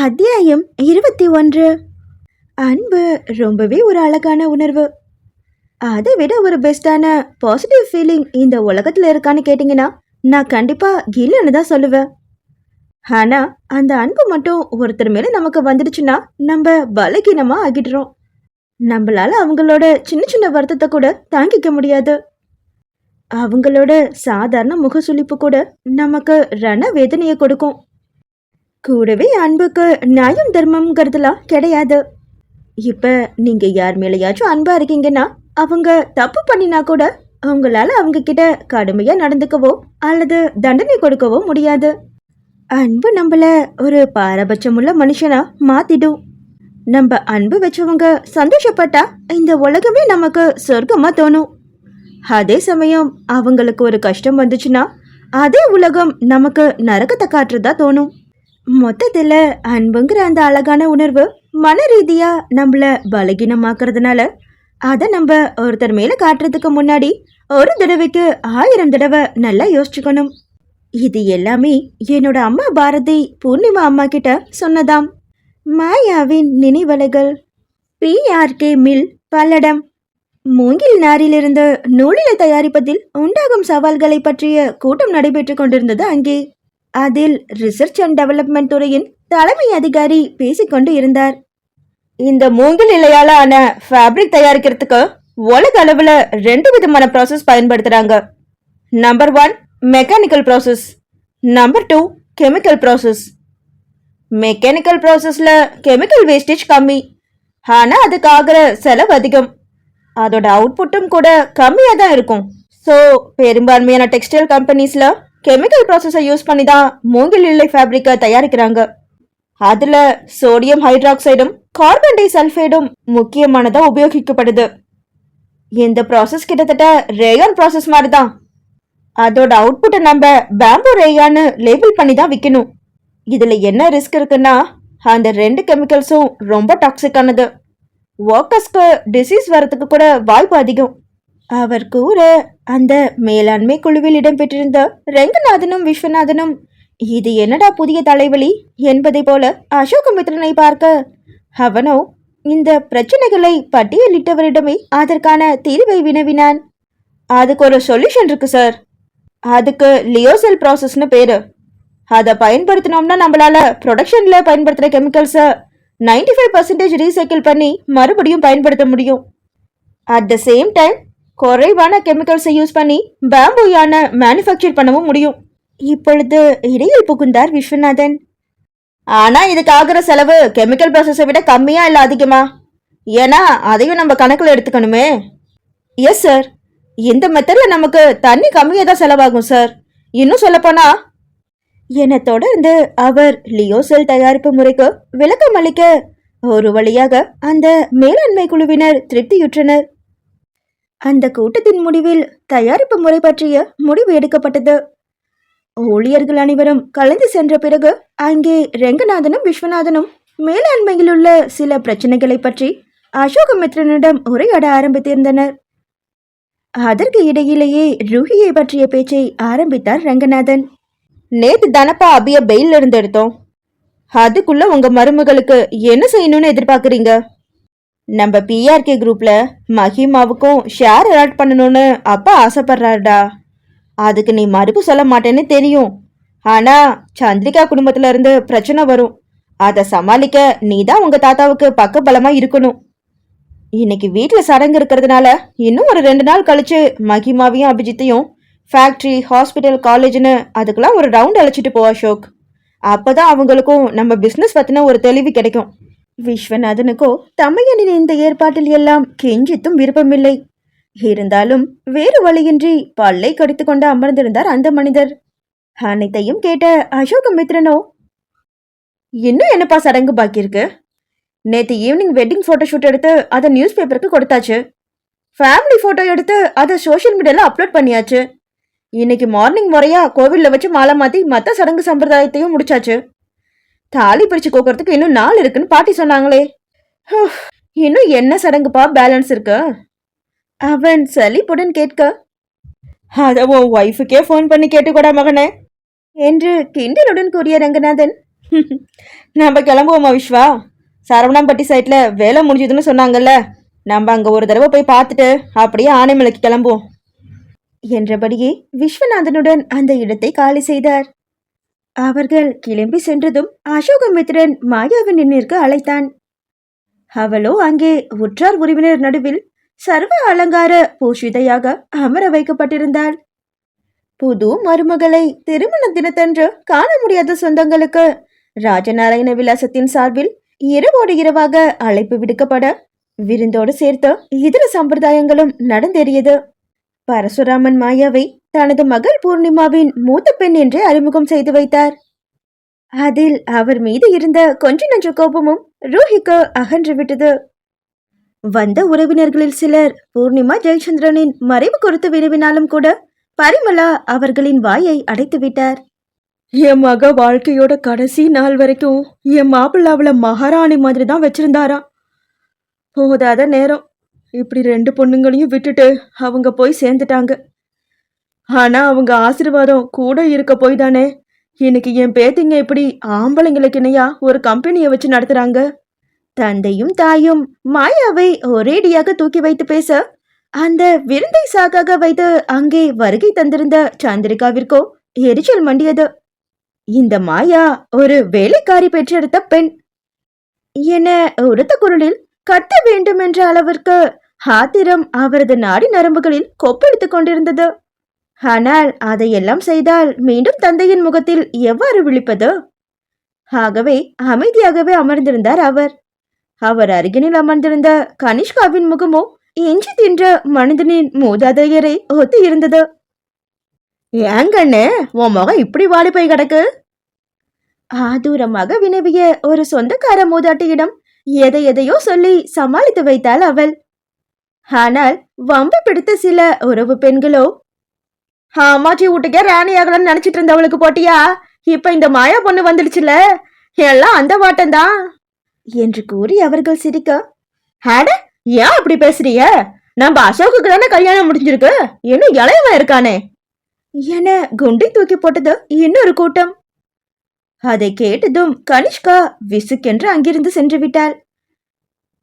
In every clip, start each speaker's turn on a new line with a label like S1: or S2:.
S1: அத்தியாயம் இருபத்தி ஒன்று. அன்பு ரொம்பவே ஒரு அழகான உணர்வு. அதை விட ஒரு பெஸ்டான பாசிட்டிவ் ஃபீலிங் இந்த உலகத்தில் இருக்கான்னு கேட்டிங்கன்னா நான் கண்டிப்பாக இல்லைன்னு தான் சொல்லுவேன். ஆனால் அந்த அன்பு மட்டும் ஒருத்தர் மேலே நமக்கு வந்துடுச்சுன்னா நம்ம பலகீனமாக ஆகிடுறோம். நம்மளால அவங்களோட சின்ன சின்ன வருத்தத்தை கூட தாங்கிக்க முடியாது. அவங்களோட சாதாரண முகசுளிப்பு கூட நமக்கு ரண வேதனையை கொடுக்கும். கூடவே அன்புக்கு நியாயம் தர்மம்ங்கிறதுலாம் கிடையாது. இப்ப நீங்க யார் மேலேயாச்சும் அன்பா இருக்கீங்கன்னா அவங்க தப்பு பண்ணினா கூட அவங்களால அவங்க கிட்ட கடுமையா நடந்துக்கவோ அல்லது தண்டனை கொடுக்கவோ முடியாது. அன்பு நம்மள ஒரு பாரபட்சமுள்ள மனுஷனா மாத்திடும். நம்ம அன்பு வச்சவங்க சந்தோஷப்பட்டா இந்த உலகமே நமக்கு சொர்க்கமா தோணும். அதே சமயம் அவங்களுக்கு ஒரு கஷ்டம் வந்துச்சுன்னா அதே உலகம் நமக்கு நரகத்தை காட்டுறதா தோணும். மொத்தத்தில் அன்புங்கிற அந்த அழகான உணர்வு மன ரீதியா நம்மள பலகீனமாக்குறதுனால அதை நம்ம ஒருத்தர் மேல காட்டுறதுக்கு முன்னாடி ஒரு தடவைக்கு ஆயிரம் தடவை நல்லா யோசிச்சுக்கணும். இது எல்லாமே என்னோட அம்மா பாரதி பூர்ணிமா அம்மா கிட்ட சொன்னதாம். மாயாவின் நினைவலைகள். PRK mill Palladam. மூங்கில் நாரிலிருந்து நூலில தயாரிப்பதில் உண்டாகும் சவால்களை பற்றிய கூட்டம் நடைபெற்றுக் கொண்டிருந்தது அங்கே. அதில் ரிசர்ச் அண்ட் டெவலப்மெண்ட் துறையின் தலைமை அதிகாரி பேசிக்கொண்டு இருந்தார். இந்த மூங்கில் இலையால ஆன ஃபேப்ரிக் தயாரிக்கிறதுக்கு உலக அளவுல ரெண்டு விதமான ப்ராசஸ் பயன்படுத்துறாங்க. Number one mechanical process number two chemical process mechanical ப்ராசஸ்ல கெமிக்கல் வேஸ்டேஜ் கம்மி. ஆனா அதுக்கு ஆகிற செலவு அதிகம். அதோட அவுட்புட்டும் கூட கம்மியாக தான் இருக்கும். ஸோ பெரும்பான்மையான டெக்ஸ்டைல் கம்பெனிஸில் கெமிக்கல் ப்ராசஸை யூஸ் பண்ணி தான் மூங்கில் இல்லை ஃபேப்ரிக்கை தயாரிக்கிறாங்க. அதில் சோடியம் ஹைட்ராக்சைடும் கார்பன் டை சல்ஃபைடும் முக்கியமானதாக உபயோகிக்கப்படுது. இந்த ப்ராசஸ் கிட்டத்தட்ட ரேயான் ப்ராசஸ் மாதிரி தான் அதோட அவுட்புட்டை நம்ம பேம்பு ரேயான்னு லேபிள் பண்ணி தான் விற்கணும் இதில் என்ன ரிஸ்க் இருக்குன்னா அந்த ரெண்டு கெமிக்கல்ஸும் ரொம்ப டாக்ஸிக்கானது ஒர்க்கர்ஸ்க்கு டிசீஸ் வர்றதுக்கு கூட வாய்ப்பு அதிகம். அவர் கூற அந்த மேலாண்மை குழுவில் இடம்பெற்றிருந்த ரெங்கநாதனும் விஸ்வநாதனும் இது என்னடா புதிய தலைவலி? என்பதை போல அசோகமித்ரனை பார்க்க அவனோ இந்த பிரச்சனைகளை பட்டியலிட்டவரிடமே அதற்கான தீர்வை வினவினான். அதுக்கு ஒரு சொல்யூஷன் இருக்கு சார் அதுக்கு லியோசெல் ப்ராசஸ்னு பேரு. அதை பயன்படுத்தினோம்னா நம்மளால ப்ரொடக்ஷன்ல பயன்படுத்துகிற கெமிக்கல்ஸை நைன்டி ஃபைவ் பர்சன்டேஜ் ரீசைக்கிள் பண்ணி மறுபடியும் பயன்படுத்த முடியும். அட் த சேம் டைம் குறைவான கெமிக்கல்ஸை யூஸ் பண்ணி பேம்பு யானை மேனுஃபேக்சர் பண்ணவும் முடியும். இப்பொழுது இடையில் புகுந்தார் விஸ்வநாதன். ஆனா இதுக்கு ஆகிற செலவு கெமிக்கல் ப்ராசஸை விட கம்மியா இல்ல அதிகமா? ஏன்னா அதையும் நம்ம கணக்கில் எடுத்துக்கணுமே. எஸ் சார் இந்த மெத்தடில் நமக்கு தண்ணி கம்மியாக தான் செலவாகும் சார் இன்னும் சொல்லப்போனா என தொடர்ந்து அவர் லியோசெல் தயாரிப்பு முறைக்கு விளக்கம் அளிக்க ஒரு வழியாக அந்த மேலாண்மை குழுவினர் திருப்தியுற்றனர். அந்த கூட்டத்தின் முடிவில் தயாரிப்பு முறை பற்றிய முடிவு எடுக்கப்பட்டது. ஊழியர்கள் அனைவரும் கலந்து சென்ற பிறகு அங்கே ரெங்கநாதனும் விஸ்வநாதனும் மேலாண்மையில் உள்ள சில பிரச்சனைகளை பற்றி அசோகமித்ரனிடம் உரையாட ஆரம்பித்திருந்தனர். அதற்கு இடையிலேயே ரூஹியை பற்றிய பேச்சை ஆரம்பித்தார் ரங்கநாதன். நேத்து தானப்பா அபிய பெயில் இருந்து எடுத்தோம். அதுக்குள்ள உங்க மருமகளுக்கு என்ன செய்யணும்னு எதிர்பார்க்கறீங்க? நம்ம பிஆர்கே குரூப்ல மஹிமாவுக்கும் ஷேர் அலாட் பண்ணணும்னு அப்பா ஆசைப்படுறாருடா. அதுக்கு நீ மறுப்பு சொல்ல மாட்டேன்னு தெரியும். ஆனா சந்திரிகா குடும்பத்துல இருந்து பிரச்சனை வரும். அதை சமாளிக்க நீ தான் உங்க தாத்தாவுக்கு பக்கபலமா இருக்கணும். இன்னைக்கு வீட்டில் சடங்கு இருக்கிறதுனால இன்னும் ஒரு ரெண்டு நாள் கழிச்சு மகிமாவையும் அபிஜித்தையும் ஃபேக்ட்ரி ஹாஸ்பிட்டல் காலேஜ்னு அதுக்கெல்லாம் ஒரு ரவுண்ட் அழைச்சிட்டு போ அசோக். அப்பதான் அவங்களுக்கும் நம்ம பிசினஸ் பத்தின ஒரு தெளிவு கிடைக்கும். விஸ்வநாதனுக்கோ தமையனின் இந்த ஏற்பாட்டில் எல்லாம் கெஞ்சித்தும் விருப்பமில்லை. இருந்தாலும் வேறு வழியின்றி பல்லை கடித்து கொண்டு அமர்ந்திருந்தார் அந்த மனிதர். அனைத்தையும் கேட்ட அசோகமித்ரனோ இன்னும் என்னப்பா சடங்கு பாக்கி இருக்கு? நேத்து ஈவினிங் வெட்டிங் போட்டோ ஷூட் எடுத்து அதை நியூஸ் பேப்பருக்கு கொடுத்தாச்சு. ஃபேமிலி போட்டோ எடுத்து அதை சோஷியல் மீடியால அப்லோட் பண்ணியாச்சு. இன்னைக்கு மார்னிங் முறையா கோவிலில் வச்சு மாலை மாத்தி மற்ற சடங்கு சம்பிரதாயத்தையும் முடிச்சாச்சு. தாலி பிரிச்சு கோக்கறதுக்கு இன்னும் நாள் இருக்குன்னு பாட்டி சொன்னாங்களே. இன்னும் என்ன சடங்குப்பா பேலன்ஸ் இருக்கு? அவன் சலிப்புடன் கேட்க. அத உன் ஒய்ஃபுக்கே ஃபோன் பண்ணி கேட்டுக்கூடா மகனே. என்று கிண்டலுடன் கூறிய ரங்கநாதன். நம்ம கிளம்புவோமா விஸ்வா? சரவணாம்பட்டி சைட்ல வேலை முடிஞ்சதுன்னு சொன்னாங்கல்ல. நம்ம அங்க ஒரு தடவை போய் பார்த்துட்டு அப்படியே ஆனைமலைக்கு கிளம்புவோம். என்றபடியே விஸ்வநாதனுடன் அந்த இடத்தை காலி செய்தார். அவர்கள் கிளம்பி சென்றதும் அசோகமித்ரன் மாயாவின் நின்னிற்கு அழைத்தான். அவளோ அங்கே உற்றார் உறவினர் நடுவில் சர்வ அலங்கார பூஷிதையாக அமர வைக்கப்பட்டிருந்தாள். புது மருமகளை திருமண தினத்தன்று காண முடியாத சொந்தங்களுக்கு ராஜநாராயண விலாசத்தின் சார்பில் இரவோடு இரவாக அழைப்பு விடுக்கப்பட விருந்தோடு சேர்த்து இதர சம்பிரதாயங்களும் நடந்தேறியது. பரசுராமன் மாயாவை தனது மகள் பூர்ணிமாவின் மூத்த பெண் என்றே அறிமுகம் செய்து வைத்தார். அதில் அவர் மீது இருந்த கொஞ்ச நஞ்ச கோபமும் ரூஹிக்கு அகன்று விட்டது. வந்த உறவினர்களில் சிலர் பூர்ணிமா ஜெயச்சந்திரனின் மறைவு குறித்து வினவினாலும் கூட பரிமளா அவர்களின் வாயை அடைத்து விட்டார். என் மக வாழ்க்கையோட கடைசி நாள் வரைக்கும் என் மாப்பிள்ள அவளை மகாராணி மாதிரி தான் வச்சிருந்தாராம். போதாத நேரம் இப்படி ரெண்டு பொண்ணுங்களையும் விட்டுட்டு அவங்க போய் சேர்ந்துட்டாங்க. ஆனா அவங்க ஆசீர்வாதம் கூட இருக்க போய் தானே இன்னைக்கு என் பேத்திங்க இப்படி ஆம்பளைங்களுக்கு இணையா ஒரு கம்பெனியை வச்சு நடத்துறாங்க? தந்தையும் தாயும் மாயாவை ஒரேடியாக தூக்கி வைத்து பேச அந்த விருந்தை சாக்காக வைத்து அங்கே வருகை தந்திருந்த சந்திரிகாவிற்கோ எரிச்சல் மண்டியது. இந்த மாயா ஒரு வேலைக்காரி பெற்றெடுத்த பெண். என உரத்த குரலில் கத்த வேண்டும் என்ற அளவிற்கு ஆத்திரம் அவரது நாடி நரம்புகளில் கொப்பளித்துக் கொண்டிருந்தது. ஆனால் அதையெல்லாம் செய்தால் மீண்டும் தந்தையின் முகத்தில் எவ்வாறு விழிப்பது? ஆகவே அமைதியாகவே அமர்ந்திருந்தார் அவர். அவர் அருகினில் அமர்ந்திருந்த கனிஷ்காவின் முகமோ எஞ்சி தின்ற மனிதனின் மூதாதையரை ஒத்து இருந்தது. ஏங்கண்ணே உன் முகம் இப்படி வாடி போய் கிடக்கு? ஆதூரமாக வினவிய ஒரு சொந்தக்கார மூதாட்டியிடம் எதை எதையோ சொல்லி சமாளித்து வைத்தாள் அவள். ஆனால் வம்பு பிடித்த சில உறவு பெண்களோ? அம்மாச்சி வீட்டுக்கே ராணி ஆகலாம்னு நினைச்சிட்டு இருந்தவளுக்கு போட்டியா? இப்ப இந்த மாயா பொண்ணு வந்துடுச்சுல? எல்லாம் அந்த வாட்டம்தான் என்று கூறி அவர்கள் சிரிக்க அட ஏன் அப்படி பேசுறிய நம்ம அசோக்குக்கு தானே கல்யாணம் முடிஞ்சிருக்கு. இன்னும் இளையவன் இருக்கானே. என குண்டை தூக்கி போட்டது இன்னொரு கூட்டம். அதை கேட்டதும் கனிஷ்கா விசுக்கென்று அங்கிருந்து சென்று விட்டாள்.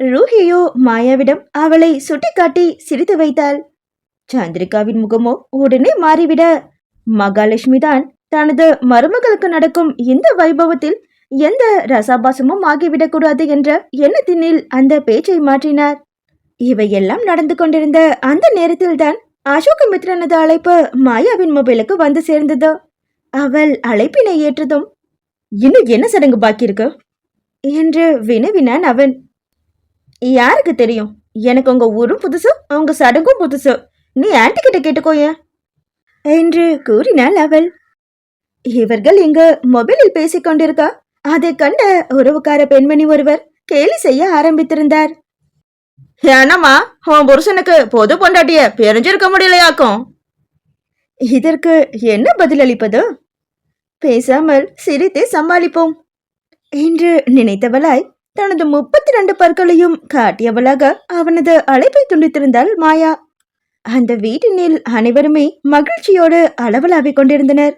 S1: ரூஹியோ மாயாவிடம் அவளை சுட்டிக்காட்டி சிரித்து வைத்தாள். சந்திரிகாவின் முகமோ உடனே மாறிவிட. மகாலட்சுமி தான் தனது மருமகளுக்கு நடக்கும் இந்த வைபவத்தில் எந்த ரசாபாசமும் ஆகிவிடக்கூடாது என்ற எண்ணத்தினில் அந்த பேச்சை மாற்றினார். இவையெல்லாம் நடந்து கொண்டிருந்த அந்த நேரத்தில்தான் அசோகமித்ரனது அழைப்பு மாயாவின் மொபைலுக்கு வந்து சேர்ந்தது. அவள் அழைப்பினை ஏற்றதும் இன்னும் என்ன சடங்கு பாக்கி இருக்கு என்று வினவினான் அவன். யாருக்கு தெரியும்? எனக்கு உங்க ஊரும் புதுசு உங்க சடங்கும் புதுசு. நீ ஆன்டி கிட்ட கேட்டுக்கோய என்று கூறினாள் அவள். இவர்கள் இங்கு மொபைலில் பேசிக் கொண்டிருக்க அதை கண்ட உறவுக்கார பெண்மணி ஒருவர் கேலி செய்ய ஆரம்பித்திருந்தார். ஏனம்மா உன் புருஷனுக்கு பொது பொண்டாட்டிய பிரிஞ்சிருக்க முடியலையாக்கும்? இதற்கு என்ன பதிலளிப்பது? பேசாமல் சிரித்தே சமாளிப்போம் என்று நினைத்தவளாய் தனது முப்பத்தி ரெண்டு பற்களையும் காட்டியவளாக அவனது அழைப்பை துண்டித்திருந்தாள் மாயா. அந்த வீட்டினில் அனைவருமே மகிழ்ச்சியோடு அளவலாவிக் கொண்டிருந்தனர்.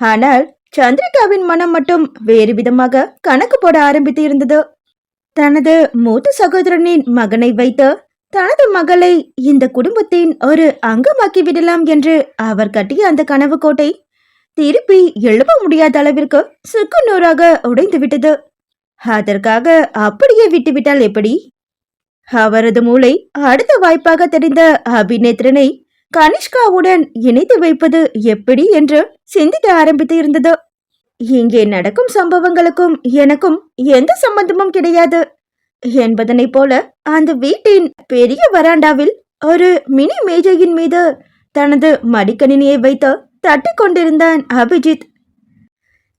S1: ஆனால் சந்திரிகாவின் மனம் மட்டும் வேறு விதமாக கணக்கு போட ஆரம்பித்து இருந்தது. தனது மூத்த சகோதரனின் மகனை வைத்து தனது மகளை இந்த குடும்பத்தின் ஒரு அங்கமாக்கி விடலாம் என்று அவர் கட்டிய அந்த கனவு கோட்டை திருப்பி எழுப்ப முடியாத அளவிற்கு சுக்குநூறாக உடைந்து விட்டது அதற்காக அப்படியே விட்டுவிட்டால் எப்படி? அவரது மூளை அடுத்த வாய்ப்பாக தெரிந்த அபிநேத்ரனை கனிஷ்காவுடன் இணைத்து வைப்பது எப்படி என்று சிந்திக்க ஆரம்பித்து இருந்தது. இங்கே நடக்கும் சம்பவங்களுக்கும் எனக்கும் எந்த சம்பந்தமும் கிடையாது. என்பதனைப் போல அந்த வீட்டின் பெரிய வராண்டாவில் ஒரு மினி மேஜையின் மீது தனது மடிக்கணினியை வைத்து தட்டிக் கொண்டிருந்தான் அபிஜித்.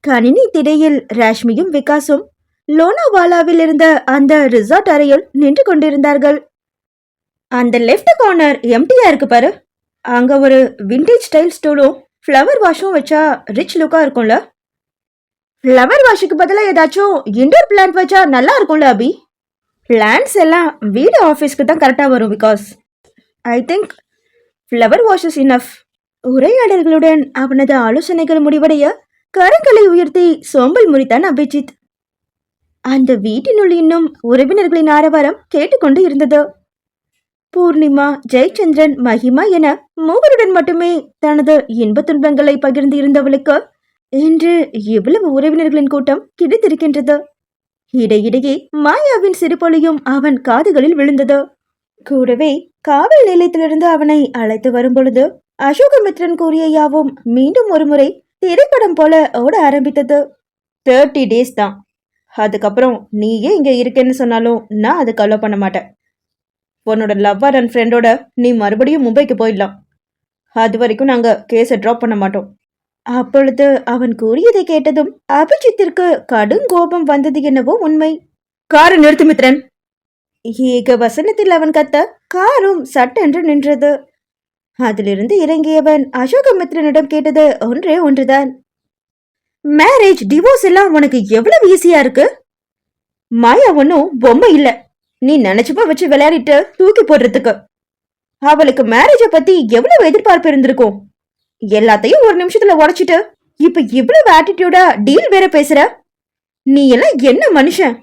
S1: கணினி திரையில் ராஷ்மியும் விகாசும் லோனாவாலாவில் இருந்த அந்த ரிசார்ட் அறையில் நின்று கொண்டிருந்தார்கள். அந்த லெஃப்ட் கார்னர் எம்டியா இருக்கு பாரு. அங்க ஒரு விண்டேஜ் ஸ்டைல் ஸ்டூலும் ஃப்ளவர் வாஷும் வச்சா ரிச் லுக்கா இருக்கும்ல. ஃப்ளவர் வாஷுக்கு பதிலா ஏதாச்சும் இண்டோர் பிளான்ட் வச்சா நல்லா இருக்கும்ல அபி? பிளான்ஸ் எல்லாம் வீடு ஆஃபீஸ்க்கு தான் கரெக்டாக வரும் because I think flower vase is enough உரையாடல்களுடன் அவனது ஆலோசனைகள் முடிவடைய கரங்களை உயர்த்தி சோம்பல் முறித்தான் அபிஜித். அந்த வீட்டினுள் இன்னும் உறவினர்களின் ஆரவாரம் கேட்டுக்கொண்டு இருந்தது. பூர்ணிமா ஜெயச்சந்திரன் மகிமா என மூவருடன் மட்டுமே தனது இன்ப துன்பங்களை பகிர்ந்து இருந்தவளுக்கு இன்று இவ்வளவு உறவினர்களின் கூட்டம் கிடைத்திருக்கின்றது. இடையிடையே மாயாவின் சிறுபொழியும் அவன் காதுகளில் விழுந்தது. கூடவே காவல் நிலையத்திலிருந்து அவனை அழைத்து வரும்பொழுது அசோகமித்ரன் கூறிய யாவும் மீண்டும் ஒருமுறை திரைப்படம் போல ஓட ஆரம்பித்தது. தேர்ட்டி டேஸ் தான். அதுக்கப்புறம் நீயே இங்கே இருக்கேன்னு சொன்னாலும் நான் அதுக்கு அலோ பண்ண மாட்டேன். உன்னோட லவ்வர் அண்ட் ஃப்ரெண்டோட நீ மறுபடியும் மும்பைக்கு போயிடலாம். அது வரைக்கும் நாங்கள் கேஸை ட்ராப் பண்ண மாட்டோம். அப்பொழுது அவன் கூறியதை கேட்டதும் அபிஜித்திற்கு கடும் கோபம் வந்தது என்னவோ உண்மை. காரை நிறுத்து மித்ரன். ஏக வசனத்தில் அவன் கத்த காரும் சட்டென்று நின்றது. அதிலிருந்து இறங்கியவன் அசோகமித்ரனிடம் கேட்டது ஒன்றே ஒன்றுதான். மேரேஜ் டிவோர்ஸ் எல்லாம் உனக்கு எவ்வளவு ஈஸியா இருக்கு? மாயா ஒன்னும் பொம்மை இல்ல. நீ நினைச்சப்ப வச்சு விளையாடிட்டு தூக்கி போடுறதுக்கு. அவளுக்கு மேரேஜ பத்தி எவ்வளவு எதிர்பார்ப்பு இருந்திருக்கும்? எல்லாத்தையும் ஒரு நிமிஷத்துல உடைச்சிட்டு இப்ப இவ்வளவு ஆட்டிடியூடா டீல் வேற பேசுற? நீ எல்லாம் என்ன மனுஷன்?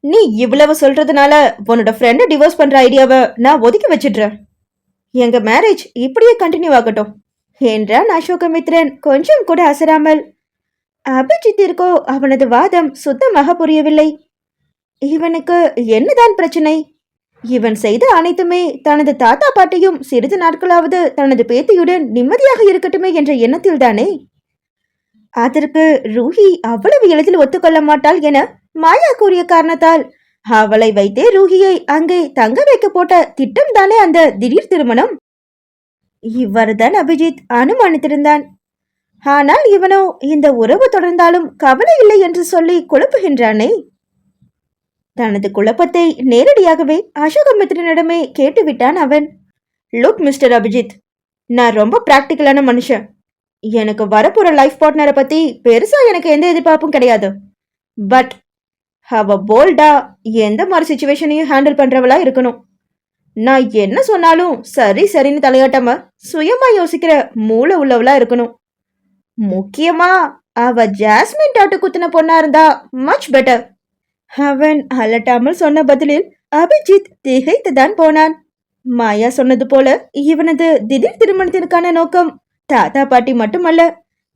S1: நீ இவ்வளவு சொல்றதுனால உன்னோட ஃப்ரெண்ட டிவோர்ஸ் பண்ற ஐடியாவை நான் ஒதுக்கி வச்சிடுறேன். எங்க மேரேஜ் இப்படியே கண்டினியூ ஆகட்டும். என்றான் அசோகமித்ரன் கொஞ்சம் கூட அசராமல். அபிஜித்திற்கோ அவனது வாதம் சுத்தமாக புரியவில்லை. இவனுக்கு என்னதான் பிரச்சனை? இவன் செய்த அனைத்துமே தனது தாத்தா பாட்டியும் சிறிது நாட்களாவது தனது பேத்தியுடன் நிம்மதியாக இருக்கட்டுமே என்ற எண்ணத்தில்தானே? அதற்கு ரூஹி அவ்வளவு எளிதில் ஒத்துக்கொள்ள மாட்டாள் என மாயா கூறிய காரணத்தால் அவளை வைத்தே ரூஹியை அங்கே தங்க வைக்க போட்ட திட்டம் தானே அந்த திடீர் திருமணம்? இவ்வாறுதான் அபிஜித் அனுமானித்திருந்தான். ஆனால் இவனோ இந்த உறவு தொடர்ந்தாலும் கவலை இல்லை என்று சொல்லி குழப்புகின்றானே? தனது குழப்பத்தை நேரடியாகவே அசோகமித்ரனிடமே கேட்டுவிட்டான் அவன். லுக் மிஸ்டர் அபிஜித் நான் ரொம்ப பிராக்டிக்கலான மனுஷன். எனக்கு வரப்போற லைஃப் பார்ட்னரை பத்தி பெருசா எனக்கு எந்த எதிர்பார்ப்பும் கிடையாது. பட் அவ போல்டா எந்த மாதிரி சுச்சுவேஷனையும் ஹேண்டில் பண்றவளா இருக்கணும். நான் என்ன சொன்னாலும் சரி சரின்னு தலையாட்டாம சுயமா யோசிக்கிற மூளை உள்ளவளா இருக்கணும். முக்கியமா அவ ஜாஸ்மின் டாட்டு குத்துன பொண்ணா இருந்தா மச் பெட்டர் அவன் அலட்டாமல் சொன்ன பதிலில் அபிஜித் திகைத்துதான் போனான். மாயா சொன்னது போல இவனது திடீர் திருமணத்திற்கான நோக்கம் தாத்தா பாட்டி மட்டுமல்ல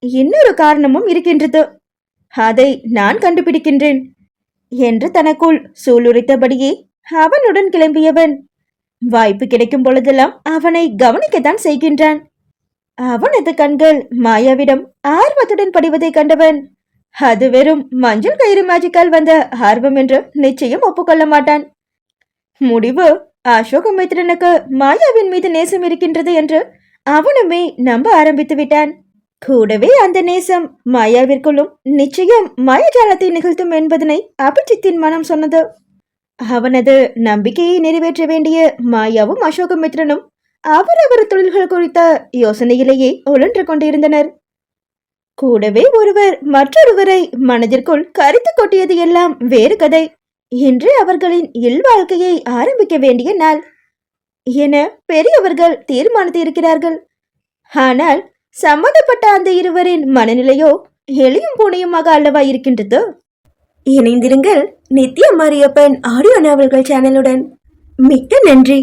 S1: இன்னொரு காரணமும் இருக்கின்றது. அதை நான் கண்டுபிடிக்கின்றேன் என்று தனக்குள் சூளுரைத்தபடியே அவனுடன் கிளம்பியவன். வாய்ப்பு கிடைக்கும் பொழுதெல்லாம் அவனை கவனிக்கத்தான் செய்கின்றான். அவனது கண்கள் மாயாவிடம் ஆர்வத்துடன் படிவதைக் கண்டவன். அது வெறும் மஞ்சள் கயிறு மேஜிக்கால் வந்த ஆர்வம் என்று நிச்சயம் ஒப்புக்கொள்ள மாட்டான். முடிவு அசோகமித்ரனுக்கு மாயாவின் மீது நேசம் இருக்கின்றது என்று அவனுமே நம்ப ஆரம்பித்து விட்டான். கூடவே அந்த நேசம் மாயாவிற்குள்ளும் நிச்சயம் மாயஜாலத்தை நிகழ்த்தும் என்பதனை அபிஜித்தின் மனம் சொன்னது. அவனது நம்பிக்கையை நிறைவேற்ற வேண்டிய மாயாவும் அசோகமித்ரனும் அவரவர் தொழில்கள் குறித்த யோசனையிலேயே உழன்று கொண்டிருந்தனர். கூடவே ஒருவர் மற்றொருவரை மனதிற்குள் கருத்து கொட்டியது எல்லாம் வேறு கதை. இன்று அவர்களின் இல்வாழ்க்கையை ஆரம்பிக்க வேண்டிய நாள். என பெரியவர்கள் தீர்மானித்து இருக்கிறார்கள் ஆனால் சம்மந்தப்பட்ட அந்த இருவரின் மனநிலையோ எளியும் பூனையுமாக அல்லவா இருக்கின்றது? இணைந்திருங்கள் நித்யா மாரியப்பன் ஆடியோ நாவல்கள் சேனலுடன். மிக்க நன்றி.